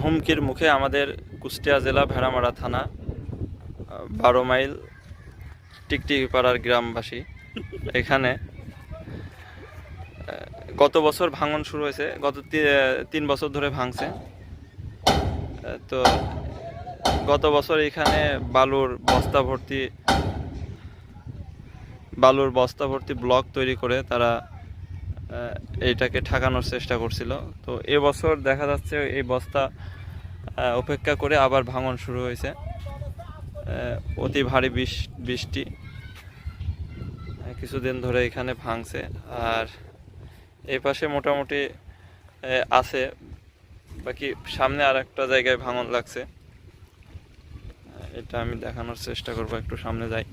হুমকির মুখে আমাদের কুষ্টিয়া জেলা ভেড়ামারা থানা বারো মাইল টিকটিকি পাড়ার গ্রামবাসী। এখানে গত বছর ভাঙন শুরু হয়েছে, গত তিন বছর ধরে ভাঙছে। তো গত বছর এখানে বালুর বস্তা ভর্তি, বালুর বস্তা ভর্তি ব্লক তৈরি করে তারা এইটাকে ঠেকানোর চেষ্টা করছিল। তো এবছর দেখা যাচ্ছে এই বস্তা আহ, উপেক্ষা করে আবার ভাঙন শুরু হয়েছে। অতি ভারী বৃষ- বৃষ্টি কিছুদিন ধরে এখানে ভাঙছে। আর এই পাশে মোটামুটি আছে বাকি সামনে আর একটা জায়গায় ভাঙন লাগছে। এটা আমি দেখানোর চেষ্টা করব একটু সামনে যাই।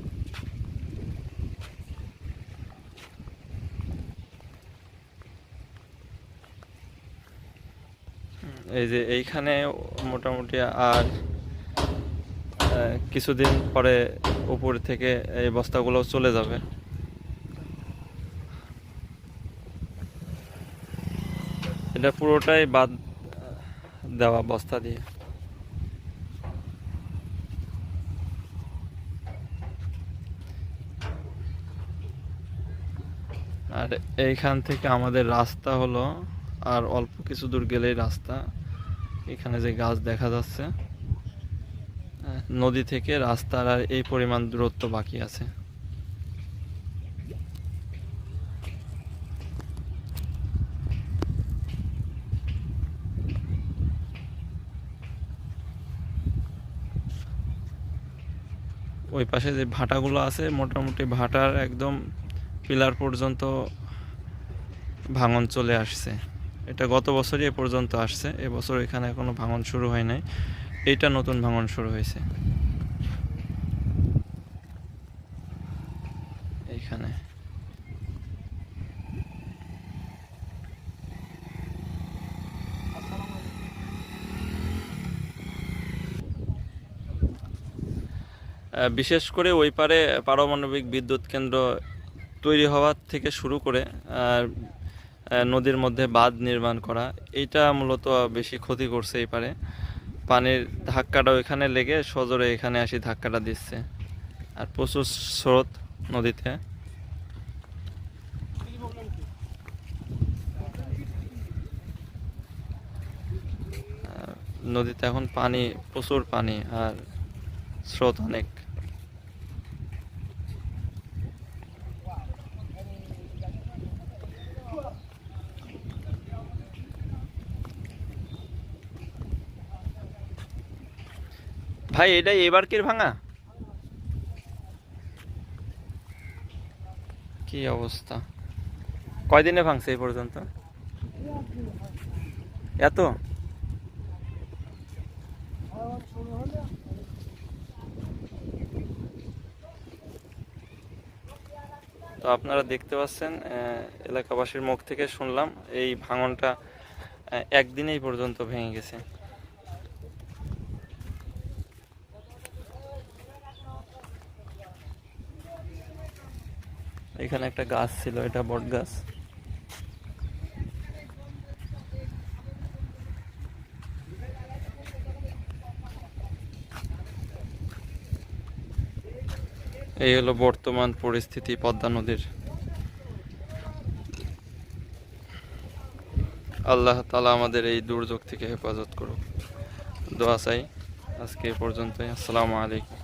এই যে এইখানে মোটামুটি আর কিছুদিন পরে উপর থেকে এই বস্তাগুলো চলে যাবে। এটা পুরোটাই বাদ দেওয়া বস্তা দিয়ে। আর এইখান থেকে আমাদের রাস্তা হলো আর অল্প কিছু দূর গেলেই রাস্তা। এখানে যে গাছ দেখা যাচ্ছে নদী থেকে রাস্তার আর এই পরিমাণ দূরত্ব বাকি আছে। ওই পাশে যে ভাটাগুলো আছে, মোটামুটি ভাটার একদম পিলার পর্যন্ত ভাঙন চলে আসছে। এটা গত বছরই এ পর্যন্ত আসছে। এবছর এখানে এখনও ভাঙন শুরু হয় নাই। এইটা নতুন ভাঙন শুরু হয়েছে। এইখানে। বিশেষ করে ওই পারে পারমাণবিক বিদ্যুৎ কেন্দ্র তৈরি হওয়ার থেকে শুরু করে নদীর মধ্যে বাঁধ নির্মাণ করা। এটা মূলত বেশি ক্ষতি করছে এই পারে। পানির ধাক্কাটা ওইখানে লেগে সজোরে এখানে আসি ধাক্কাটা দিচ্ছে। আর প্রচুর স্রোত নদীতে। নদীতে এখন পানি, প্রচুর পানি আর স্রোত অনেক। ভাই এটাই এবার কি ভাঙা? কি অবস্থা? কয়দিনে ভাঙছে এই পর্যন্ত? এত? তো আপনারা দেখতে পাচ্ছেন এলাকাবাসীর মুখ থেকে শুনলাম, এই ভাঙনটা একদিনেই পর্যন্ত ভেঙে গেছে। এখানে একটা গাছ ছিল, এটা বট গাছ। এই হলো বর্তমান পরিস্থিতি পদ্মা নদীর। আল্লাহ তালা আমাদের এই দুর্যোগ থেকে হেফাজত করুক। দোয়া চাই। আজকে এ পর্যন্তই। আসসালামু আলাইকুম।